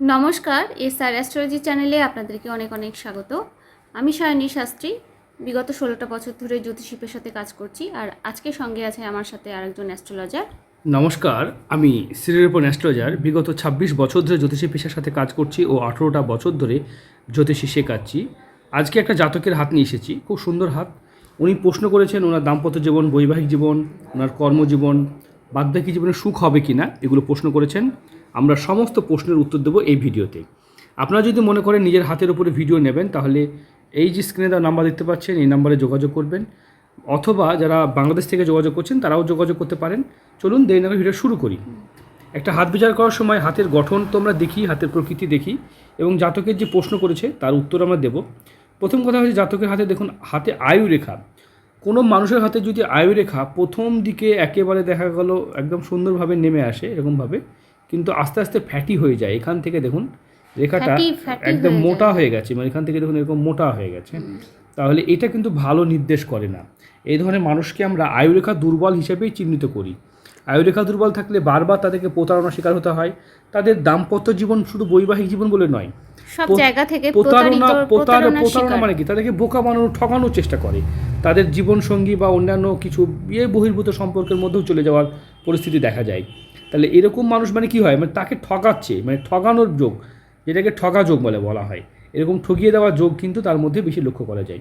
নমস্কার, এস আর অ্যাস্ট্রোলজি চ্যানেলে আপনাদেরকে অনেক অনেক স্বাগত। আমি সায়নী শাস্ত্রী, বিগত ষোলোটা বছর ধরে জ্যোতিষী সাথে কাজ করছি আর আজকে সঙ্গে আছে আমার সাথে আরেকজন অ্যাস্ট্রোলজার। নমস্কার, আমি শ্রীরূপন অ্যাস্ট্রোলজার, বিগত ২৬ বছর ধরে জ্যোতিষী পেশার সাথে কাজ করছি ও আঠেরোটা বছর ধরে জ্যোতিষী শেখাচ্ছি। আজকে একটা জাতকের হাত নিয়ে এসেছি, খুব সুন্দর হাত। উনি প্রশ্ন করেছেন ওনার দাম্পত্য জীবন, বৈবাহিক জীবন, ওনার কর্মজীবন, বার্ধক্য জীবনে সুখ হবে কি না এগুলো প্রশ্ন করেছেন। আমরা সমস্ত প্রশ্নের উত্তর দেবো এই ভিডিওতে আপনারা যদি মনে করেন নিজের হাতের উপরে ভিডিও নেবেন, তাহলে এই যে স্ক্রিনে দেওয়া নাম্বার দেখতে পাচ্ছেন, এই নাম্বারে যোগাযোগ করবেন। অথবা যারা বাংলাদেশ থেকে যোগাযোগ করছেন, তারাও যোগাযোগ করতে পারেন। চলুন দেরি না করে ভিডিও শুরু করি। একটা হাত বিচার করার সময় হাতের গঠন তো আমরা দেখি, হাতের প্রকৃতি দেখি, এবং জাতকের যে প্রশ্ন করেছে, তার উত্তর আমরা দেব। প্রথম কথা হচ্ছে জাতকের হাতে দেখুন, হাতে আয়ু রেখা কোনো মানুষের হাতে যদি আয়ু রেখা প্রথম দিকে একেবারে দেখা গেল, একদম সুন্দরভাবে নেমে আসে, এরকমভাবে কিন্তু আস্তে আস্তে ফ্যাটি হয়ে যায়। এখান থেকে দেখুন রেখাটা একদম মোটা হয়ে গেছে। মানে এখান থেকে দেখুন এরকম মোটা হয়ে গেছে। তাহলে এটা কিন্তু ভালো নির্দেশ করে না। এই ধরনের মানুষকে আমরা আয়ুরেখা দুর্বল হিসেবেই চিহ্নিত করি। আয়ুরেখা দুর্বল থাকলে বারবার তাদেরকে প্রতারণার শিকার হতে হয়। তাদের দাম্পত্য জীবন শুধু বৈবাহিক জীবন বলে নয় সব জায়গা থেকে প্রতারণা প্রতারণা মানে কি? তাদেরকে বোকা বানানোর ঠকানোর চেষ্টা করে। তাদের জীবনসঙ্গী বা অন্যান্য কিছু বিয়ে বহির্ভূত সম্পর্কের মধ্যেও চলে যাওয়ার পরিস্থিতি দেখা যায়। তাহলে এরকম মানুষ মানে কি হয়? মানে তাকে ঠকাচ্ছে মানে ঠকানোর যোগ যেটাকে ঠকা যোগ বলে বলা হয়। এরকম ঠকিয়ে দেওয়ার যোগ কিন্তু তার মধ্যে বেশি লক্ষ্য করা যায়।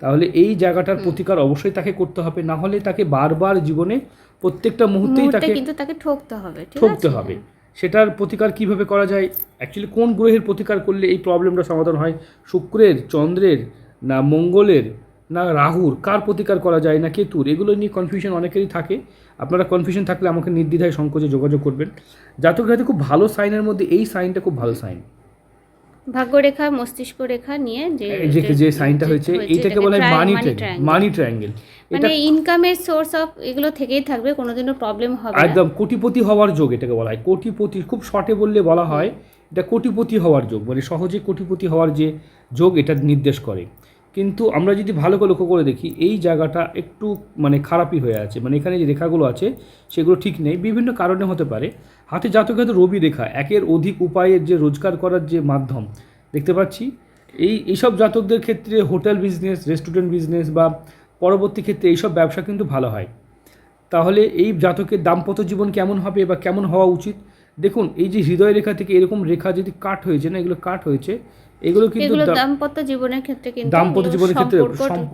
তাহলে এই জায়গাটার প্রতিকার অবশ্যই তাকে করতে হবে। না হলে তাকে বারবার জীবনে প্রত্যেকটা মুহূর্তেই তাকে কিন্তু তাকে ঠকতে হবে ঠকতে হবে। সেটার প্রতিকার কীভাবে করা যায়? অ্যাকচুয়ালি কোন গ্রহের প্রতিকার করলে এই প্রবলেমটা সমাধান হয়? শুক্রের চন্দ্রের না মঙ্গলের? না রাহুর? কার প্রতিকার করা যায় না কেতুর? এগুলো নিয়ে কনফিউশন অনেকেরই থাকে। আপনারা কনফিউশন থাকলে আমাকে নির্দ্বিধায় সংকোচে যোগাযোগ করবেন। জাতক হাতে খুব ভালো সাইনের মধ্যে এই সাইনটা খুব ভালো সাইন। ভাগ্যরেখা মস্তিষ্ক রেখা নিয়ে যে যে সাইনটা হয়েছে এইটাকে এটাকে বলা হয় মানি মানি ট্রায়াঙ্গেল মানে ইনকামের সোর্স অফ এগুলো থেকেই থাকবে কোনোদিনও প্রবলেম হবে একদম কোটিপতি হওয়ার যোগ এটাকে বলা হয়। কোটিপতি খুব শর্টে বললে বলা হয় এটা কোটিপতি হওয়ার যোগ। মানে সহজে কোটিপতি হওয়ার যে যোগ এটা নির্দেশ করে। কিন্তু আমরা যদি ভালো করে লক্ষ্য করে দেখি, এই জায়গাটা একটু মানে খারাপই হয়ে আছে। মানে এখানে যে রেখাগুলো আছে, সেগুলো ঠিক নেই। বিভিন্ন কারণে হতে পারে। হাতে জাতক হাতে রবি রেখা, একের অধিক উপায়ের যে রোজগার করার যে মাধ্যম, দেখতে পাচ্ছি। এই, এইসব জাতকদের ক্ষেত্রে হোটেল বিজনেস, রেস্টুরেন্ট বিজনেস বা পরবর্তী ক্ষেত্রে এইসব ব্যবসা কিন্তু ভালো হয়। তাহলে এই জাতকের দাম্পত্য জীবন কেমন হবে বা কেমন হওয়া উচিত? দেখুন, এই যে হৃদয় রেখা থেকে এরকম রেখা যদি কাট হয়েছে না, এগুলো কাট হয়েছে এগুলো কিন্তু এগুলো দাম্পত্য জীবনের ক্ষেত্রে কিন্তু দাম্পত্য জীবনের ক্ষেত্রে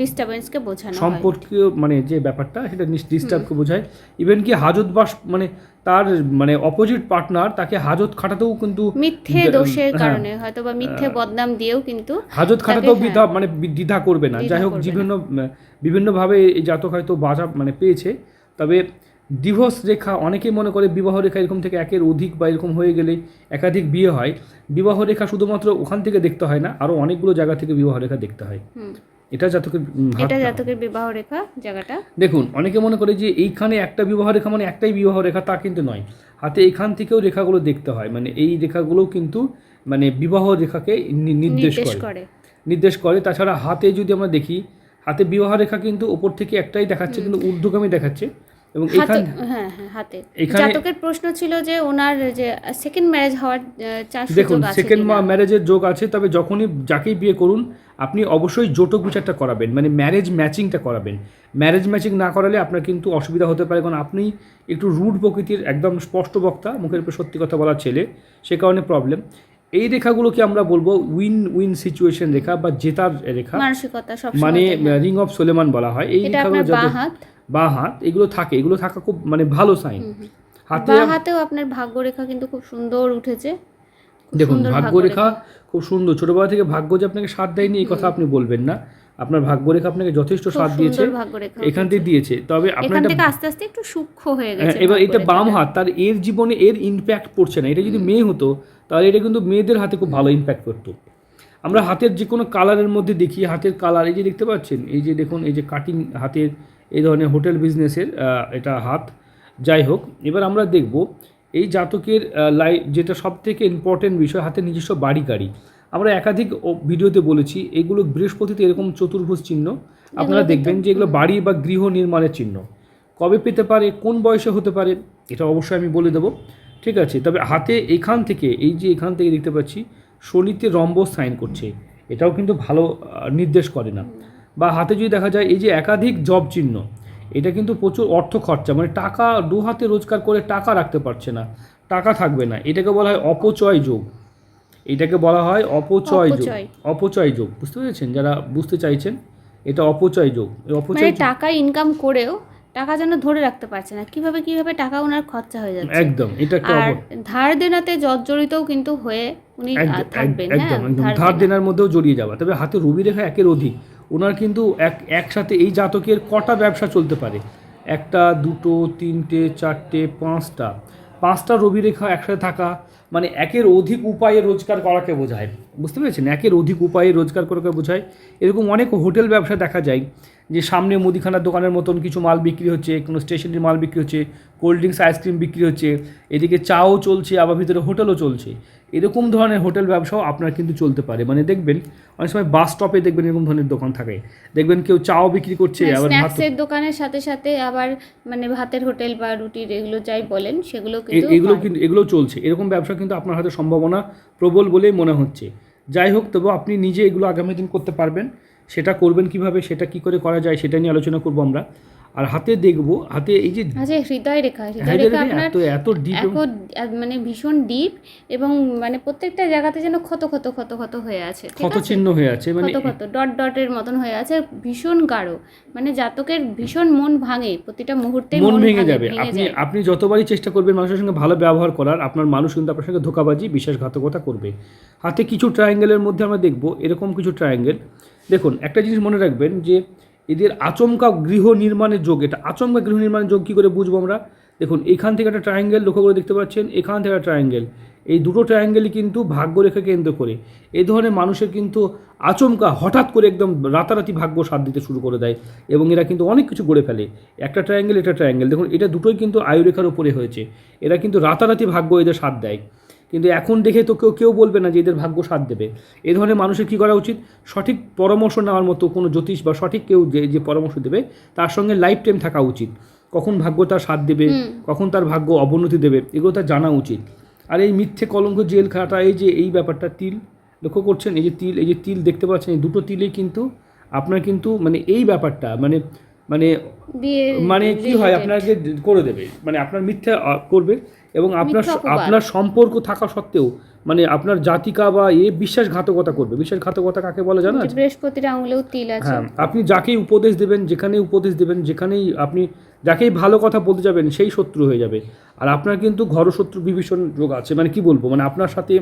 ডিস্টারবেন্সকে বোঝানো সম্পর্কীয় মানে যে ব্যাপারটা সেটা ডিস্টার্বকে বোঝায়। ইভেন কি হাজত বাস মানে তার মানে অপোজিট পার্টনার তাকে হাজত খাটাতেও কিন্তু মিথ্যে দোষের হ্যাঁ। কারণে হয়তো বা মিথ্যে বদনাম দিয়েও কিন্তু হাজত খাটাতেও হ্যাঁ। দ্বিধা মানে দ্বিধা করবে না। যাই হোক বিভিন্ন বিভিন্নভাবে এই জাতক হয়তো বাধা মানে পেয়েছে। তবে ডিভোর্স রেখা অনেকেই মনে করে বিবাহ রেখা এরকম থেকে একের অধিক বা এরকম হয়ে গেলে একাধিক বিয়ে হয়। বিবাহ রেখা শুধুমাত্র ওখান থেকে দেখতে হয় না আরও অনেকগুলো জায়গা থেকে বিবাহ রেখা দেখতে হয়। এটা জাতকের এটা জাতকের বিবাহ রেখা জায়গাটা? দেখুন অনেকে মনে করে যে এইখানে একটা বিবাহ রেখা মানে একটাই বিবাহ রেখা তা কিন্তু নয়। হাতে এখান থেকেও রেখাগুলো দেখতে হয় মানে এই রেখাগুলোও কিন্তু মানে বিবাহ রেখাকে নির্দেশ করে। নির্দেশ করে তাছাড়া হাতে যদি আমরা দেখি হাতে বিবাহ রেখা কিন্তু ওপর থেকে একটাই দেখাচ্ছে কিন্তু ঊর্ধ্বগামী দেখাচ্ছে। এবং এখান হ্যাঁ হ্যাঁ হাতে। জাতকের প্রশ্ন ছিল যে ওনার যে সেকেন্ড ম্যারেজ হওয়ার চার দেখুন সেকেন্ড ম্যারেজের যোগ আছে তবে যখনই যাকেই বিয়ে করুন আপনি অবশ্যই জোটক বিচারটা করাবেন মানে ম্যারেজ ম্যাচিংটা করাবেন। ম্যারেজ ম্যাচিং না করালে আপনার কিন্তু অসুবিধা হতে পারে কারণ আপনি একটু রুট প্রকৃতির একদম স্পষ্ট বক্তা মুখের উপর সত্যি কথা বলার ছেলে সে কারণে প্রবলেম এই রেখাগুলোকে আমরা বলব? উইন উইন সিচুয়েশন রেখা বা জেতার রেখা। মানসিকতা সব মানে রিং অফ সোলেমান বলা হয়। এই রেখাগুলো যাদের বা হাত এগুলো থাকে। এগুলো থাকা খুব মানে ভালো সাইন হাতে হাতেও আপনার ভাগ্য রেখা কিন্তু খুব সুন্দর উঠেছে। দেখুন ভাগ্যরেখা খুব সুন্দর। ছোটবেলা থেকে ভাগ্য যে আপনাকে সাথ দেয়নি এই কথা আপনি বলবেন না। আপনার ভাগ্যরেখা আপনাকে যথেষ্ট সাথ দিয়েছে। এখান থেকে দিয়েছে। তবে আপনার এটা আস্তে আস্তে একটু সূক্ষ্ম হয়ে হ্যাঁ, গেছে এবার এটা বাম হাত তার এর জীবনে এর ইমপ্যাক্ট পড়ছে না। এটা যদি মেয়ে হতো তাহলে এটা কিন্তু মেয়েদের হাতে খুব ভালো ইমপ্যাক্ট করতো আমরা হাতের যে কোনো কালারের মধ্যে দেখি হাতের কালার এই যে দেখতে পাচ্ছেন? এই যে দেখুন এই যে কাটিং হাতের এই ধরনের হোটেল বিজনেসের এটা হাত। যাই হোক এবার আমরা দেখব এই জাতকের লাই যেটা সব থেকে ইম্পর্টেন্ট বিষয় হাতে নিজস্ব বাড়ি গাড়ি। আমরা একাধিক ভিডিওতে বলেছি এগুলো বৃহস্পতিতে এরকম চতুর্ভুজ চিহ্ন। আপনারা দেখবেন যে এগুলো বাড়ি বা গৃহ নির্মাণের চিহ্ন। কবে পেতে পারে কোন বয়সে হতে পারে এটা অবশ্যই আমি বলে দেবো। ঠিক আছে তবে হাতে এখান থেকে এই যে এখান থেকে দেখতে পাচ্ছি শনিতে রম্বস সাইন করছে। এটাও কিন্তু ভালো নির্দেশ করে না। বা হাতে যদি দেখা যায় এই যে একাধিক জব চিহ্ন এটা কিন্তু প্রচুর অর্থ খরচা মানে টাকা দু হাতে রোজগার করে টাকা রাখতে পারছে না টাকা থাকবে না। এটাকে বলা হয় অপচয় যোগ। এটাকে বলা হয় অপচয় যোগ। অপচয়। যোগ। বুঝতে পেরেছেন? যারা বুঝতে চাইছেন এটা অপচয় যোগ। মানে অপচয় টাকা ইনকাম করেও টাকা যেন ধরে রাখতে পারছে না কীভাবে কীভাবে টাকা ওনার খরচা হয়ে যাচ্ছে। একদম এটা একটা আর ধার দেনাতে জর্জরিতও কিন্তু হয়ে উনি থাকবেন হ্যাঁ? ধার ধার দেনার মধ্যেও জড়িয়ে যাওয়া। তবে হাতে রবি রেখা একের অধিক। ওনার কিন্তু এক, একসাথে এই জাতকের কটা ব্যবসা চলতে পারে? একটা, দুটো, তিনটে, চারটে, পাঁচটা। পাঁচটা রবি রেখা একসাথে থাকা মানে একের অধিক উপায়ে রোজগার করাকে বোঝায়। বুঝতে পেরেছেন? একের অধিক উপায়ে রোজগার করাকে বোঝায়। এরকম অনেক হোটেল ব্যবসা দেখা যায়, যে সামনে মুদিখানার দোকানের মতন কিছু মাল বিক্রি হচ্ছে, কোনো স্টেশনারি মাল বিক্রি হচ্ছে, কোল্ড ড্রিঙ্কস, আইসক্রিম বিক্রি হচ্ছে, এদিকে চাও চলছে, আবার ভিতরে হোটেলও চলছে। এরকম ধরনের হোটেল ব্যবসাও আপনার কিন্তু চলতে পারে। মানে দেখবেন অনেক সময় বাস স্টপে দেখবেন এরকম ধরনের দোকান থাকে। দেখবেন কেউ চাও বিক্রি করছে আবার ভাত স্ন্যাক্সের দোকানের সাথে সাথে আবার মানে ভাতের হোটেল বা রুটির এগুলো যাই বলেন সেগুলো কিন্তু এগুলো কিন্তু এগুলো চলছে। এরকম ব্যবসা কিন্তু আপনার হাতে সম্ভাবনা প্রবল বলেই মনে হচ্ছে। যাই হোক তবু আপনি নিজে এগুলো আগামী দিন করতে পারবেন। সেটা করবেন কীভাবে সেটা কি করে করা যায় সেটা নিয়ে আলোচনা করব আমরা। আর হাতে দেখব হাতে এই যে আচ্ছা হৃদয় রেখা হৃদয় রেখা আপনার এত এত ডিপ মানে ভীষণ ডিপ এবং মানে প্রত্যেকটা জায়গাতে যেন ক্ষত ক্ষত ক্ষত ক্ষত হয়ে আছে ক্ষত আছে? চিহ্ন হয়ে আছে মানে ক্ষত ক্ষত ডট ডটের মতন হয়ে আছে ভীষণ গাঢ় মানে জাতকের ভীষণ মন ভাঙে প্রতিটা মুহূর্তে মন ভেঙে যাবে। আপনি আপনি যতবারই চেষ্টা করবেন মানুষের সঙ্গে ভালো ব্যবহার করার আপনার মানুষ কিন্তু আপনার সঙ্গে ধোকাবাজি বিশ্বাসঘাতকতা করবে। হাতে কিছু ট্রায়াঙ্গেলের মধ্যে আমরা দেখব এরকম কিছু ট্রায়াঙ্গেল দেখুন একটা জিনিস মনে রাখবেন যে এদের আচমকা গৃহ নির্মাণের যোগ, এটা আচমকা গৃহ নির্মাণের যোগ কী করে বুঝব আমরা? দেখুন, এখান থেকে একটা ট্রায়াঙ্গেল লক্ষ্য করে দেখতে পাচ্ছেন, এখান থেকে একটা ট্রায়াঙ্গেল এই দুটো ট্রায়াঙ্গেলই কিন্তু ভাগ্যরেখা কেন্দ্র করে। এই ধরনের মানুষের কিন্তু আচমকা হঠাৎ করে একদম রাতারাতি ভাগ্য সাথ দিতে শুরু করে দেয় এবং এরা কিন্তু অনেক কিছু গড়ে ফেলে। একটা ট্রায়াঙ্গেল এটা ট্রায়াঙ্গেল দেখুন, এটা দুটোই কিন্তু আয়ুরেখার উপরে হয়েছে। এরা কিন্তু রাতারাতি ভাগ্য এদের সাথ দেয়। কিন্তু এখন দেখে তো কেউ কেউ বলবে না যে এদের ভাগ্য সাথ দেবে। এ ধরনের মানুষের কী করা উচিত? সঠিক পরামর্শ নেওয়ার মতো কোনো জ্যোতিষ বা সঠিক কেউ যে যে পরামর্শ দেবে তার সঙ্গে লাইফ টাইম থাকা উচিত। কখন ভাগ্য তার সাথ দেবে কখন তার ভাগ্য অবনতি দেবে এগুলো তার জানা উচিত। আর এই মিথ্যে কলঙ্ক জেল খাটা এই যে এই ব্যাপারটা তিল লক্ষ্য করছেন? এই যে তিল এই যে তিল দেখতে পাচ্ছেন এই দুটো তিলেই কিন্তু আপনার কিন্তু মানে এই ব্যাপারটা মানে মানে মানে কি হয়? আপনাকে করে দেবে। মানে আপনার মিথ্যা করবে। এবং আপনার আপনার সম্পর্ক থাকা সত্ত্বেও মানে আপনার জাতিকা বা এ বিশ্বাসঘাতকতা করবে। বিশ্বাসঘাতকতা কাকে বলে জানা আছে বৃহস্পতির আঙুলেও তিল আছে। হ্যাঁ আপনি যাকেই উপদেশ দেবেন যেখানেই উপদেশ দেবেন যেখানেই আপনি যাকেই ভালো কথা বলতে যাবেন সেই শত্রু হয়ে যাবে। আর আপনার কিন্তু ঘর শত্রু বিভীষণ যোগ আছে। মানে কি বলব? মানে আপনার সাথে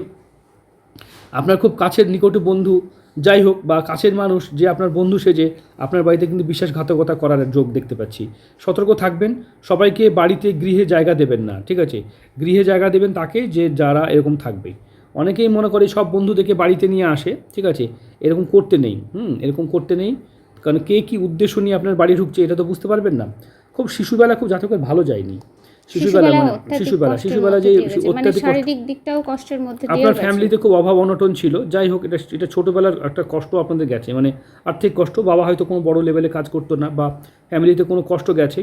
আপনার খুব কাছের নিকটে বন্ধু যাই হোক, বা কাছের মানুষ, যে আপনার বন্ধু সেজে, আপনার বাড়িতে কিন্তু বিশ্বাসঘাতকতা করার যোগ দেখতে পাচ্ছি। সতর্ক থাকবেন, সবাইকে বাড়িতে গৃহে জায়গা দেবেন না, ঠিক আছে? গৃহে জায়গা দেবেন তাকে, যে যারা এরকম থাকবে। অনেকেই মনে করে সব বন্ধু বন্ধুদেরকে বাড়িতে নিয়ে আসে, ঠিক আছে? এরকম করতে নেই, হুম, এরকম করতে নেই। কারণ কে কী উদ্দেশ্য নিয়ে আপনার বাড়ি ঢুকছে, এটা তো বুঝতে পারবেন না। খুব শিশুবেলা খুব জাতকের ভালো যায়নি। শিশুবেলা মানে অত্যাধিক শিশুবেলা শিশুবেলা যে গেছে। মানে অত্যাধিক শারীরিক দিকটাও কষ্টের মধ্যে আপনার ফ্যামিলিতে খুব অভাব অনটন ছিল। যাই হোক এটা এটা ছোটোবেলার একটা কষ্ট আপনাদের গেছে। মানে আর্থিক কষ্ট বাবা হয়তো কোনো বড় লেভেলে কাজ করতো না বা ফ্যামিলিতে কোনো কষ্ট গেছে।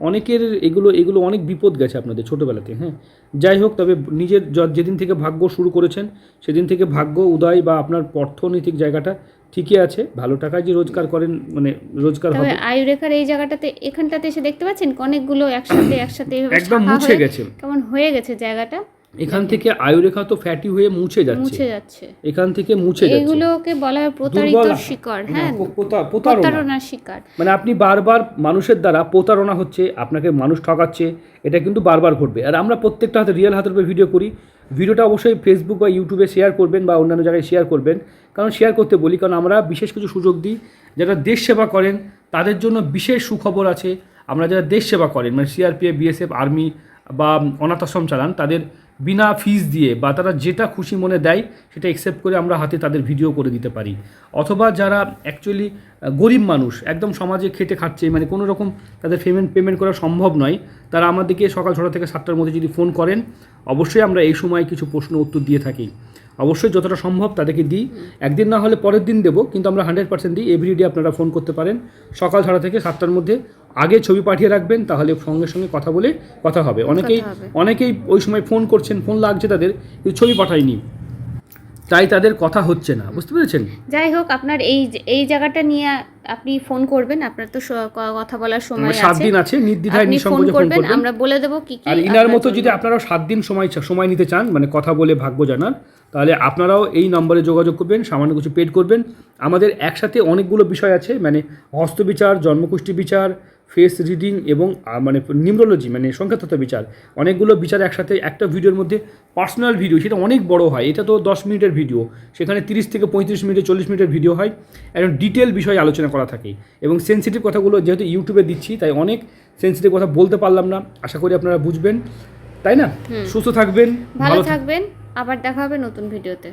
অনেকের এগুলো এগুলো অনেক বিপদ গেছে আপনাদের ছোটোবেলাতে হ্যাঁ। যাই হোক তবে নিজের যেদিন থেকে ভাগ্য শুরু করেছেন সেদিন থেকে ভাগ্য উদয় বা আপনার অর্থনৈতিক জায়গাটা ঠিকই আছে। ভালো টাকা যে রোজগার করেন মানে রোজগার হবে। আয়ু রেখার এই জায়গাটাতে এখানটাতে এসে দেখতে পাচ্ছেন? অনেকগুলো একসাথে একসাথে একদম মুছে গেছে। কেমন হয়ে গেছে জায়গাটা। এখান থেকে আয়ুরেখা তো ফ্যাটি হয়ে মুছে যাচ্ছে। মুছে যাচ্ছে। এখান থেকে মুছে যাচ্ছে। এগুলোকে বলা হয় প্রতারিত না, হ্যাঁ। প্রতারণার শিকার মানে আপনি বারবার মানুষের দ্বারা প্রতারণা হচ্ছে আপনাকে মানুষ ঠকাচ্ছে এটা কিন্তু বারবার ঘটবে। আর আমরা প্রত্যেকটা হাতে রিয়েল হাতের উপরে ভিডিও করি। ভিডিওটা অবশ্যই ফেসবুক বা ইউটিউবে শেয়ার করবেন বা অন্যান্য জায়গায় শেয়ার করবেন। কারণ শেয়ার করতে বলি কারণ আমরা বিশেষ কিছু সুযোগ দিই যারা দেশ সেবা করেন তাদের জন্য বিশেষ সুখবর আছে। আমরা যারা দেশ সেবা করেন মানে সিআরপিএফ বিএসএফ আর্মি বা অনাথ আশ্রম চালান তাদের বিনা ফিস দিয়ে বা তারা যেটা খুশি মনে দেয়, সেটা অ্যাকসেপ্ট করে আমরা হাতে তাদের ভিডিও করে দিতে পারি। অথবা যারা অ্যাকচুয়ালি গরিব মানুষ, একদম সমাজে খেটে খাচ্ছে মানে কোনো রকম তাদের পেমেন্ট পেমেন্ট করা সম্ভব নয়, তারা আমাদেরকে সকাল ছটা থেকে সাতটার মধ্যে যদি ফোন করেন, অবশ্যই আমরা এই সময় কিছু প্রশ্ন উত্তর দিয়ে থাকি। অবশ্যই যতটা সম্ভব তাদেরকে দিই। একদিন না হলে পরের দিন দেবো কিন্তু আমরা হান্ড্রেড পার্সেন্ট দিই। এভরিডে আপনারা ফোন করতে পারেন। সকাল ছটা থেকে সাতটার মধ্যে আগে ছবি পাঠিয়ে রাখবেন তাহলে সঙ্গে সঙ্গে কথা বলে কথা হবে। অনেকেই অনেকেই ওই সময় ফোন করছেন ফোন লাগছে তাদের কিন্তু ছবি পাঠায়নি। তাই তাদের কথা হচ্ছে না। বুঝতে পেরেছেন? যাই হোক আপনার এই এই জায়গাটা নিয়ে আপনি ফোন করবেন। আপনার তো কথা বলার সময় সাত আছে। দিন আছে নির্দ্বিধায় নিঃসংকোচে ফোন করবেন আমরা বলে দেবো কি কি আর ইনার মতো যদি আপনারা সাত দিন সময় সময় নিতে চান মানে কথা বলে ভাগ্য জানার তাহলে আপনারাও এই নম্বরে যোগাযোগ করবেন সামান্য কিছু পেড করবেন। আমাদের একসাথে অনেকগুলো বিষয় আছে মানে হস্তবিচার জন্মকুষ্টি বিচার ফেস রিডিং এবং মানে নিউমরোলজি মানে সংখ্যাতত্ত্ব বিচার। অনেকগুলো বিচার একসাথে একটা ভিডিওর মধ্যে পার্সোনাল ভিডিও সেটা অনেক বড় হয় এটা তো দশ মিনিটের ভিডিও সেখানে তিরিশ থেকে পঁয়ত্রিশ মিনিটে চল্লিশ মিনিটের ভিডিও হয়। একদম ডিটেল বিষয়ে আলোচনা করা থাকে এবং সেন্সিটিভ কথাগুলো যেহেতু ইউটিউবে দিচ্ছি তাই অনেক সেন্সিটিভ কথা বলতে পারলাম না আশা করি আপনারা বুঝবেন। তাই না? সুস্থ থাকবেন ভালো থাকবেন। আবার দেখা হবে নতুন ভিডিওতে।